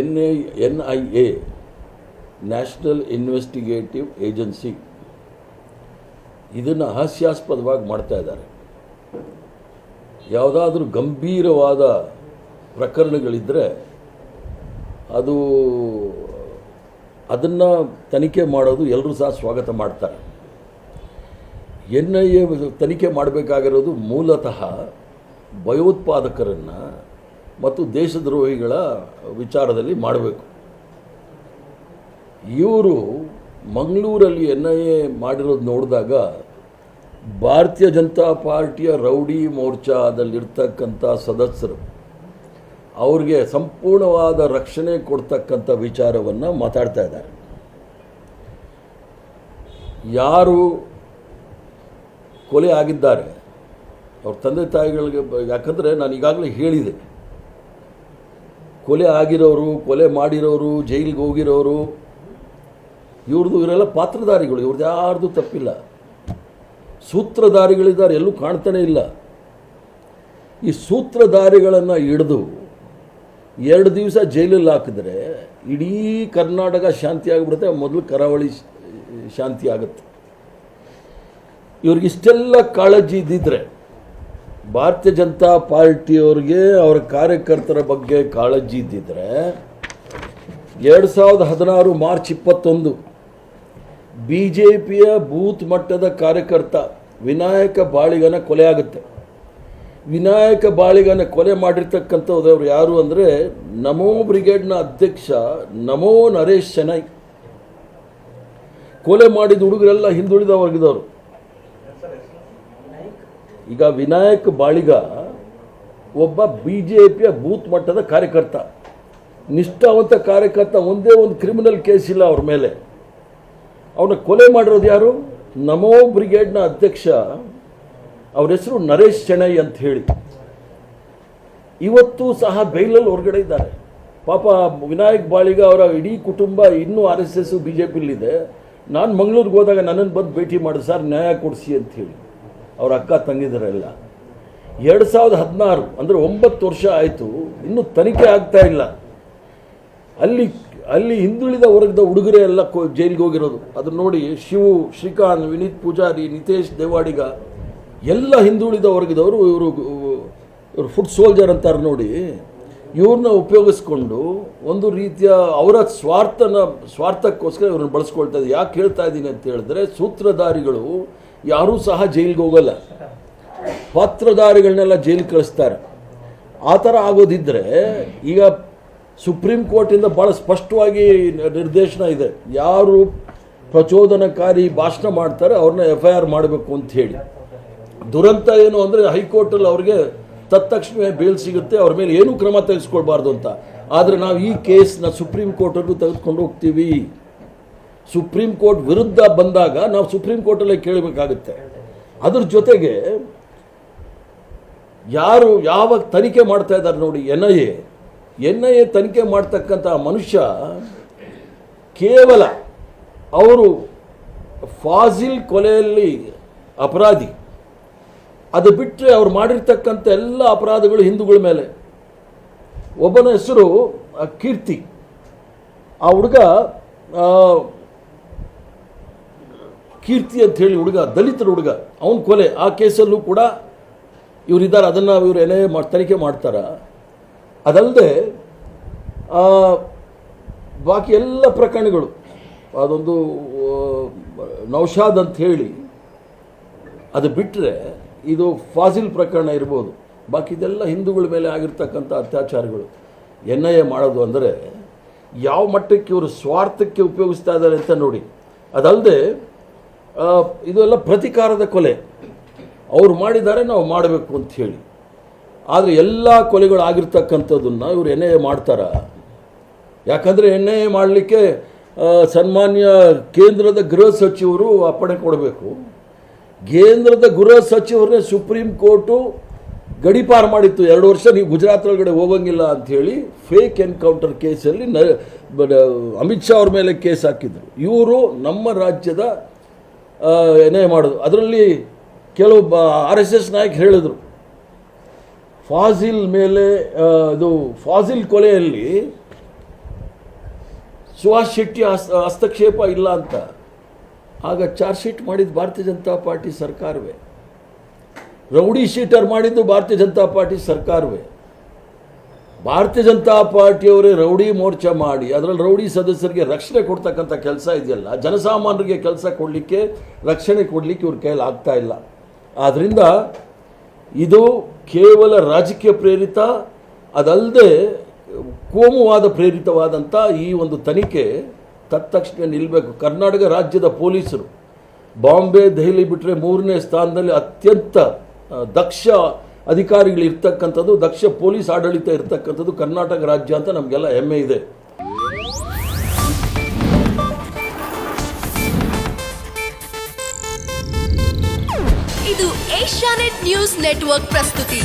N A N I A national investigative agency, ಇದನ್ನು ಹಾಸ್ಯಾಸ್ಪದವಾಗಿ ಮಾಡ್ತಾ ಇದ್ದಾರೆ. ಯಾವುದಾದ್ರೂ ಗಂಭೀರವಾದ ಪ್ರಕರಣಗಳಿದ್ದರೆ ಅದು, ಅದನ್ನು ತನಿಖೆ ಮಾಡೋದು ಎಲ್ಲರೂ ಸಹ ಸ್ವಾಗತ ಮಾಡ್ತಾರೆ. ಎನ್ ಐ ಎ ತನಿಖೆ ಮಾಡಬೇಕಾಗಿರೋದು ಮೂಲತಃ ಭಯೋತ್ಪಾದಕರನ್ನು ಮತ್ತು ದೇಶದ್ರೋಹಿಗಳ ವಿಚಾರದಲ್ಲಿ ಮಾಡಬೇಕು. ಇವರು ಮಂಗಳೂರಲ್ಲಿ ಎನ್ ಐ ಎ ಮಾಡಿರೋದು ನೋಡಿದಾಗ ಭಾರತೀಯ ಜನತಾ ಪಾರ್ಟಿಯ ರೌಡಿ ಮೋರ್ಚಾದಲ್ಲಿರ್ತಕ್ಕಂಥ ಸದಸ್ಯರು, ಅವ್ರಿಗೆ ಸಂಪೂರ್ಣವಾದ ರಕ್ಷಣೆ ಕೊಡ್ತಕ್ಕಂಥ ವಿಚಾರವನ್ನು ಮಾತಾಡ್ತಾ ಇದ್ದಾರೆ. ಯಾರು ಕೊಲೆ ಆಗಿದ್ದಾರೆ, ಅವ್ರ ತಂದೆ ತಾಯಿಗಳಿಗೆ ಯಾಕಂದರೆ ನಾನು ಈಗಾಗಲೇ ಹೇಳಿದೆ ಕೊಲೆ ಆಗಿರೋರು, ಕೊಲೆ ಮಾಡಿರೋರು, ಜೈಲಿಗೆ ಹೋಗಿರೋರು ಇವ್ರದ್ದು ಇವರೆಲ್ಲ ಪಾತ್ರಧಾರಿಗಳು ಇವ್ರದ್ದು ಯಾರ್ದು ತಪ್ಪಿಲ್ಲ. ಸೂತ್ರಧಾರಿಗಳಿದ್ದಾರೆ, ಎಲ್ಲೂ ಕಾಣ್ತಾನೆ ಇಲ್ಲ. ಈ ಸೂತ್ರಧಾರಿಗಳನ್ನು ಹಿಡಿದು ಎರಡು ದಿವಸ ಜೈಲಲ್ಲಿ ಹಾಕಿದ್ರೆ ಇಡೀ ಕರ್ನಾಟಕ ಶಾಂತಿ ಆಗಿಬಿಡುತ್ತೆ, ಮೊದಲು ಕರಾವಳಿ ಶಾಂತಿ ಆಗುತ್ತೆ. ಇವ್ರಿಗಿಷ್ಟೆಲ್ಲ ಕಾಳಜಿ ಇದ್ದಿದ್ರೆ ಭಾರತೀಯ ಜನತಾ ಪಾರ್ಟಿಯವ್ರಿಗೆ ಅವರ ಕಾರ್ಯಕರ್ತರ ಬಗ್ಗೆ ಕಾಳಜಿ ಇದ್ದಿದ್ರೆ ಎರಡು ಸಾವಿರದ ಹದಿನಾರು ಮಾರ್ಚ್ ಇಪ್ಪತ್ತೊಂದು ಬಿ ಜೆ ಪಿಯ ಬೂತ್ ಮಟ್ಟದ ಕಾರ್ಯಕರ್ತ ವಿನಾಯಕ ಬಾಳಿಗನ ಕೊಲೆ ಆಗುತ್ತೆ. ವಿನಾಯಕ ಬಾಳಿಗನ ಕೊಲೆ ಮಾಡಿರ್ತಕ್ಕಂಥವ್ರು ಯಾರು ಅಂದರೆ ನಮೋ ಬ್ರಿಗೇಡ್ನ ಅಧ್ಯಕ್ಷ ನಮೋ ನರೇಶ್ ಶೆನೈ ಕೊಲೆ ಮಾಡಿದ ಹುಡುಗರೆಲ್ಲ ಹಿಂದುಳಿದ ವರ್ಗದವರು ಈಗ ವಿನಾಯಕ್ ಬಾಳಿಗ ಒಬ್ಬ ಬಿ ಜೆ ಪಿಯ ಬೂತ್ ಮಟ್ಟದ ಕಾರ್ಯಕರ್ತ. ನಿಷ್ಠಾವಂತ ಕಾರ್ಯಕರ್ತ ಒಂದೇ ಒಂದು ಕ್ರಿಮಿನಲ್ ಕೇಸ್ ಇಲ್ಲ ಅವ್ರ ಮೇಲೆ. ಅವನ ಕೊಲೆ ಮಾಡಿರೋದು ಯಾರು? ನಮೋ ಬ್ರಿಗೇಡ್ನ ಅಧ್ಯಕ್ಷ ಅವ್ರ ಹೆಸರು ನರೇಶ್ ಚೆನ್ನೈ ಅಂತ ಹೇಳಿ. ಇವತ್ತು ಸಹ ಬೈಲಲ್ಲಿ ಹೊರಗಡೆ ಇದ್ದಾರೆ. ಪಾಪ ವಿನಾಯಕ್ ಬಾಳಿಗ ಅವರ ಇಡೀ ಕುಟುಂಬ ಇನ್ನೂ R S S, B J ಪಿಲಿದೆ ನಾನು ಮಂಗಳೂರಿಗೆ ಹೋದಾಗ ನನ್ನನ್ನು ಬಂದು ಭೇಟಿ ಮಾಡಿ, ಸರ್ ನ್ಯಾಯ ಕೊಡಿಸಿ ಅಂತ ಹೇಳಿ. ಅವ್ರ ಅಕ್ಕ ತಂಗಿದರೆಲ್ಲ. ಎರಡು ಸಾವಿರದ ಹದಿನಾರು, ಅಂದರೆ ಒಂಬತ್ತು ವರ್ಷ ಆಯಿತು, ಇನ್ನೂ ತನಿಖೆ ಆಗ್ತಾ ಇಲ್ಲ. ಅಲ್ಲಿ ಅಲ್ಲಿ ಹಿಂದುಳಿದ ವರ್ಗದ ಹುಡುಗರೇ ಎಲ್ಲ ಕೋ, ಜೈಲಿಗೆ ಹೋಗಿರೋದು. ಅದನ್ನು ನೋಡಿ ಶಿವು, ಶ್ರೀಕಾಂತ್, ವಿನೀತ್ ಪೂಜಾರಿ, ನಿತೇಶ್, ದೇವಾಡಿಗ, ಎಲ್ಲ ಹಿಂದುಳಿದ ವರ್ಗದವರು ಇವರು ಇವರು ಫುಡ್ ಸೋಲ್ಜರ್ ಅಂತಾರೆ ನೋಡಿ. ಇವ್ರನ್ನ ಉಪಯೋಗಿಸ್ಕೊಂಡು ಒಂದು ರೀತಿಯ ಅವರ ಸ್ವಾರ್ಥನ, ಸ್ವಾರ್ಥಕ್ಕೋಸ್ಕರ ಇವ್ರನ್ನ ಬಳಸ್ಕೊಳ್ತಾ ಇದ್ದಾರೆ. ಯಾಕೆ ಹೇಳ್ತಾ ಇದ್ದೀನಿ ಅಂತ ಹೇಳಿದ್ರೆ ಸೂತ್ರಧಾರಿಗಳು ಯಾರೂ ಸಹ ಜೈಲಿಗೆ ಹೋಗಲ್ಲ. ಪಾತ್ರಧಾರಿಗಳನ್ನೆಲ್ಲ ಜೈಲಿಗೆ ಕಳಿಸ್ತಾರೆ. ಆ ಥರ ಆಗೋದಿದ್ದರೆ ಈಗ ಸುಪ್ರೀಂ ಕೋರ್ಟಿಂದ ಭಾಳ ಸ್ಪಷ್ಟವಾಗಿ ನಿರ್ದೇಶನ ಇದೆ. ಯಾರು ಪ್ರಚೋದನಕಾರಿ ಭಾಷಣ ಮಾಡ್ತಾರೆ, ಅವ್ರನ್ನ ಎಫ್ ಐ ಆರ್ ಮಾಡಬೇಕು ಅಂತ ಹೇಳಿ. ದುರಂತ ಏನು ಅಂದರೆ ಹೈಕೋರ್ಟಲ್ಲಿ ಅವ್ರಿಗೆ ತತ್ಕ್ಷಣವೇ ಬೇಲ್ ಸಿಗುತ್ತೆ, ಅವ್ರ ಮೇಲೆ ಏನೂ ಕ್ರಮ ತೆಗೆಸ್ಕೊಳ್ಬಾರ್ದು ಅಂತ. ಆದರೆ ನಾವು ಈ ಕೇಸ್ನ ಸುಪ್ರೀಂ ಕೋರ್ಟಲ್ಲೂ ತೆಗೆದುಕೊಂಡು ಹೋಗ್ತೀವಿ. ಸುಪ್ರೀಂ ಕೋರ್ಟ್ ವಿರುದ್ಧ ಬಂದಾಗ ನಾವು ಸುಪ್ರೀಂ ಕೋರ್ಟಲ್ಲೇ ಕೇಳಬೇಕಾಗುತ್ತೆ. ಅದ್ರ ಜೊತೆಗೆ ಯಾರು ಯಾವಾಗ ತನಿಖೆ ಮಾಡ್ತಾ ಇದ್ದಾರೆ ನೋಡಿ, N I A. N I A ತನಿಖೆ ಮಾಡ್ತಕ್ಕಂಥ ಮನುಷ್ಯ ಕೇವಲ ಅವರು ಫಾಜಿಲ್ ಕೊಲೆಯಲ್ಲಿ ಅಪರಾಧಿ. ಅದು ಬಿಟ್ಟರೆ ಅವ್ರು ಮಾಡಿರ್ತಕ್ಕಂಥ ಎಲ್ಲ ಅಪರಾಧಗಳು ಹಿಂದೂಗಳ ಮೇಲೆ. ಒಬ್ಬನ ಹೆಸರು ಕೀರ್ತಿ. ಆ ಹುಡುಗ ಕೀರ್ತಿ ಅಂತ ಹೇಳಿ ಹುಡುಗ ದಲಿತರ ಹುಡುಗ, ಅವನ ಕೊಲೆ, ಆ ಕೇಸಲ್ಲೂ ಕೂಡ ಇವರಿದ್ದಾರೆ. ಅದನ್ನು ಇವರು ಎಲೆ ಮಾಡಿ, ತನಿಖೆ ಮಾಡ್ತಾರೆ. ಅದಲ್ಲದೆ ಬಾಕಿ ಎಲ್ಲ ಪ್ರಕರಣಗಳು, ಅದೊಂದು ನೌಷಾದ್ ಅಂತ ಹೇಳಿ, ಅದು ಬಿಟ್ಟರೆ ಇದು ಫಾಸಿಲ್ ಪ್ರಕರಣ ಇರ್ಬೋದು. ಬಾಕಿ ಇದೆಲ್ಲ ಹಿಂದೂಗಳ ಮೇಲೆ ಆಗಿರ್ತಕ್ಕಂಥ ಅತ್ಯಾಚಾರಗಳು. ಎನ್ ಐ ಎ ಮಾಡೋದು ಅಂದರೆ, ಯಾವ ಮಟ್ಟಕ್ಕೆ ಇವರು ಸ್ವಾರ್ಥಕ್ಕೆ ಉಪಯೋಗಿಸ್ತಾ ಇದ್ದಾರೆ ಅಂತ ನೋಡಿ. ಅದಲ್ಲದೆ ಇದೆಲ್ಲ ಪ್ರತಿಕಾರದ ಕೊಲೆ. ಅವ್ರು ಮಾಡಿದ್ದಾರೆ, ನಾವು ಮಾಡಬೇಕು ಅಂತ ಹೇಳಿ. ಆದರೆ ಎಲ್ಲ ಕೊಲೆಗಳು ಆಗಿರ್ತಕ್ಕಂಥದ್ದನ್ನು ಇವರು ಎನ್ ಐ ಎ ಮಾಡ್ತಾರ? ಯಾಕಂದರೆ ಎನ್ ಐ ಎ ಮಾಡಲಿಕ್ಕೆ ಸನ್ಮಾನ್ಯ ಕೇಂದ್ರದ ಗೃಹ ಸಚಿವರು ಅಪ್ಪಣೆ ಕೊಡಬೇಕು. ಕೇಂದ್ರದ ಗೃಹ ಸಚಿವರನ್ನೇ ಸುಪ್ರೀಂ ಕೋರ್ಟು ಗಡಿಪಾರು ಮಾಡಿತ್ತು. ಎರಡು ವರ್ಷ ನೀವು ಗುಜರಾತ್ ಒಳಗಡೆ ಹೋಗಂಗಿಲ್ಲ ಅಂಥೇಳಿ ಫೇಕ್ ಎನ್ಕೌಂಟರ್ ಕೇಸಲ್ಲಿ ನ ಅಮಿತ್ ಶಾ ಅವ್ರ ಮೇಲೆ ಕೇಸ್ ಹಾಕಿದ್ರು. ಇವರು ನಮ್ಮ ರಾಜ್ಯದ ಏನೇ ಮಾಡೋದು. ಅದರಲ್ಲಿ ಕೆಲವು ಆರ್ ಎಸ್ ಎಸ್ ನಾಯಕ್ ಹೇಳಿದರು. ಫಾಜಿಲ್ ಮೇಲೆ ಇದು ಫಾಜಿಲ್ ಕೊಲೆಯಲ್ಲಿ ಸುಭಾಷ್ ಶೆಟ್ಟಿ ಹಸ್ತ ಹಸ್ತಕ್ಷೇಪ ಇಲ್ಲ ಅಂತ. ಆಗ ಚಾರ್ಜ್ ಶೀಟ್ ಮಾಡಿದ್ದು ಭಾರತೀಯ ಜನತಾ ಪಾರ್ಟಿ ಸರ್ಕಾರವೇ. ರೌಡಿ ಶೀಟರ್ ಮಾಡಿದ್ದು ಭಾರತೀಯ ಜನತಾ ಪಾರ್ಟಿ ಸರ್ಕಾರವೇ. ಭಾರತೀಯ ಜನತಾ ಪಾರ್ಟಿಯವರೇ ರೌಡಿ ಮೋರ್ಚಾ ಮಾಡಿ, ಅದರಲ್ಲಿ ರೌಡಿ ಸದಸ್ಯರಿಗೆ ರಕ್ಷಣೆ ಕೊಡ್ತಕ್ಕಂಥ ಕೆಲಸ ಇದೆಯಲ್ಲ, ಜನಸಾಮಾನ್ಯರಿಗೆ ಕೆಲಸ ಕೊಡಲಿಕ್ಕೆ ರಕ್ಷಣೆ ಕೊಡಲಿಕ್ಕೆ ಇವ್ರ ಕೈಯಲ್ಲಿ ಆಗ್ತಾ ಇಲ್ಲ. ಆದ್ದರಿಂದ ಇದು ಕೇವಲ ರಾಜಕೀಯ ಪ್ರೇರಿತ, ಅದಲ್ಲದೆ ಕೋಮುವಾದ ಪ್ರೇರಿತವಾದಂಥ ಈ ಒಂದು ತನಿಖೆ ತತ್ತಕ್ಷಣ ನಿಲ್ಲಬೇಕು ಕರ್ನಾಟಕ ರಾಜ್ಯದ ಪೊಲೀಸರು ಬಾಂಬೆ ದೆಹಲಿ ಬಿಟ್ಟರೆ ಮೂರನೇ ಸ್ಥಾನದಲ್ಲಿ ಅತ್ಯಂತ ದಕ್ಷ ಅಧಿಕಾರಿಗಳು ಇರ್ತಕ್ಕಂಥದ್ದು ದಕ್ಷ ಪೊಲೀಸ್ ಆಡಳಿತ ಇರ್ತಕ್ಕಂಥದ್ದು ಕರ್ನಾಟಕ ರಾಜ್ಯ ಅಂತ ನಮಗೆಲ್ಲ ಹೆಮ್ಮೆ ಇದೆ. ಇದು ಏಷ್ಯಾನೆಟ್ ನ್ಯೂಸ್ ನೆಟ್ವರ್ಕ್ ಪ್ರಸ್ತುತಿ.